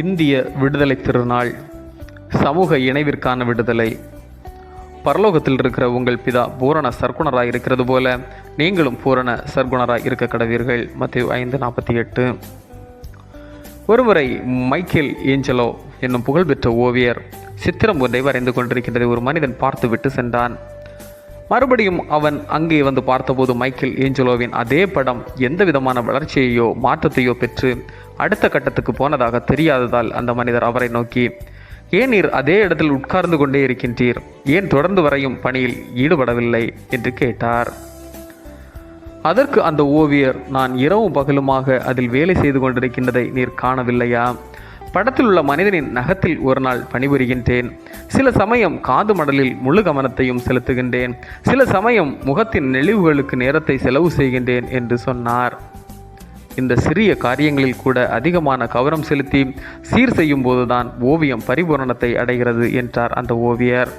இந்திய விடுதலை திருநாள் சமூக இணைவிற்கான விடுதலை. பரலோகத்தில் இருக்கிற உங்கள் பிதா பூரண சர்க்குணராக இருக்கிறது போல நீங்களும் பூரண சர்க்குணராக இருக்க கடவீர்கள். மத்திய ஐந்து நாற்பத்தி எட்டு. ஒருமுறை மைக்கேல் ஏஞ்சலோ என்னும் புகழ்பெற்ற ஓவியர் சித்திரம் ஒன்றை வரைந்து கொண்டிருக்கின்றதை ஒரு மனிதன் பார்த்து விட்டு சென்றான். மறுபடியும் அவன் அங்கே வந்து பார்த்தபோது மைக்கேல் ஏஞ்சலோவின் அதே படம் எந்த விதமான வளர்ச்சியையோ மாற்றத்தையோ பெற்று அடுத்த கட்டத்துக்கு போனதாக தெரியாததால் அந்த மனிதர் அவரை நோக்கி ஏன் நீர் அதே இடத்தில் உட்கார்ந்து கொண்டே இருக்கின்றீர்? ஏன் தொடர்ந்து வரையும் பணியில் ஈடுபடவில்லை? என்று கேட்டார். அதற்கு அந்த ஓவியர் நான் இரவும் பகலுமாக அதில் வேலை செய்து கொண்டிருக்கின்றதை நீர் காணவில்லையா? படத்தில் உள்ள மனிதனின் நகத்தில் ஒரு நாள் பணிபுரிகின்றேன். சில சமயம் காது மடலில் முழு கவனத்தையும் செலுத்துகின்றேன். சில சமயம் முகத்தின் நெளிவுகளுக்கு நேரத்தை செலவு செய்கின்றேன் என்று சொன்னார். இந்த சிறிய காரியங்களில் கூட அதிகமான கவனம் செலுத்தி சீர் செய்யும் போதுதான் ஓவியம் பரிபூரணத்தை அடைகிறது என்றார் அந்த ஓவியர்.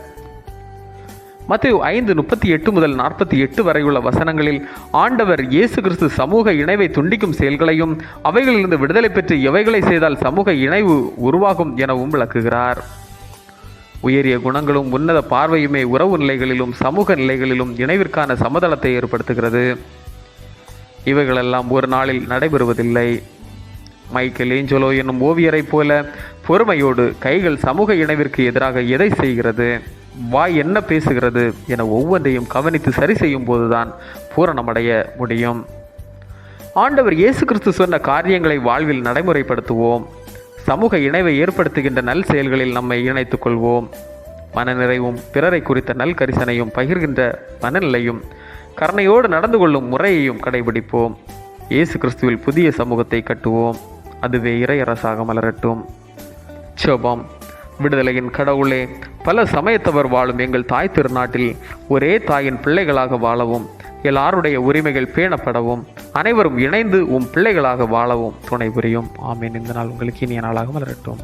மத்திய ஐந்து முப்பத்தி எட்டு முதல் நாற்பத்தி எட்டு வரையுள்ள வசனங்களில் ஆண்டவர் இயேசு கிறிஸ்து சமூக இணைவை துண்டிக்கும் செயல்களையும் அவைகளிலிருந்து விடுதலை பெற்று எவைகளை செய்தால் சமூக இணைவு உருவாகும் எனவும் விளக்குகிறார். உயரிய குணங்களும் உன்னத பார்வையுமே உறவு நிலைகளிலும் சமூக நிலைகளிலும் இணைவிற்கான சமதளத்தை ஏற்படுத்துகிறது. இவைகளெல்லாம் ஒரு நாளில் நடைபெறுவதில்லை. மைக்கேல் ஏஞ்சலோ என்னும் ஓவியரைப் போல பொறுமையோடு கைகள் சமூக இணைவிற்கு எதிராக எதை செய்கிறது வாய் என்ன பேசுகிறது என ஒவ்வொன்றையும் கவனித்து சரி செய்யும் போதுதான் பூரணமடைய முடியும். ஆண்டவர் இயேசு கிறிஸ்து சொன்ன காரியங்களை வாழ்வில் நடைமுறைப்படுத்துவோம். சமூக இணைவை ஏற்படுத்துகின்ற நல் செயல்களில் நம்மை இணைத்துக் கொள்வோம். மனநிறைவும் பிறரை குறித்த நல் கரிசனையும் பகிர்கின்ற மனநிலையும் கருணையோடு நடந்து கொள்ளும் முறையையும் கடைபிடிப்போம். இயேசு கிறிஸ்துவில் புதிய சமூகத்தை கட்டுவோம். அதுவே இறையரசாக மலரட்டும். சோபம் விடுதலையின் கடவுளே பல சமயத்தவர் வாழும் எங்கள் தாய் திருநாட்டில் ஒரே தாயின் பிள்ளைகளாக வாழவும் எல்லாருடைய உரிமைகள் பேணப்படவும் அனைவரும் இணைந்து உம் பிள்ளைகளாக வாழவும் துணை புரியும். ஆமீன். இந்த நாள் உங்களுக்கு இனிய நாளாக மலரட்டும்.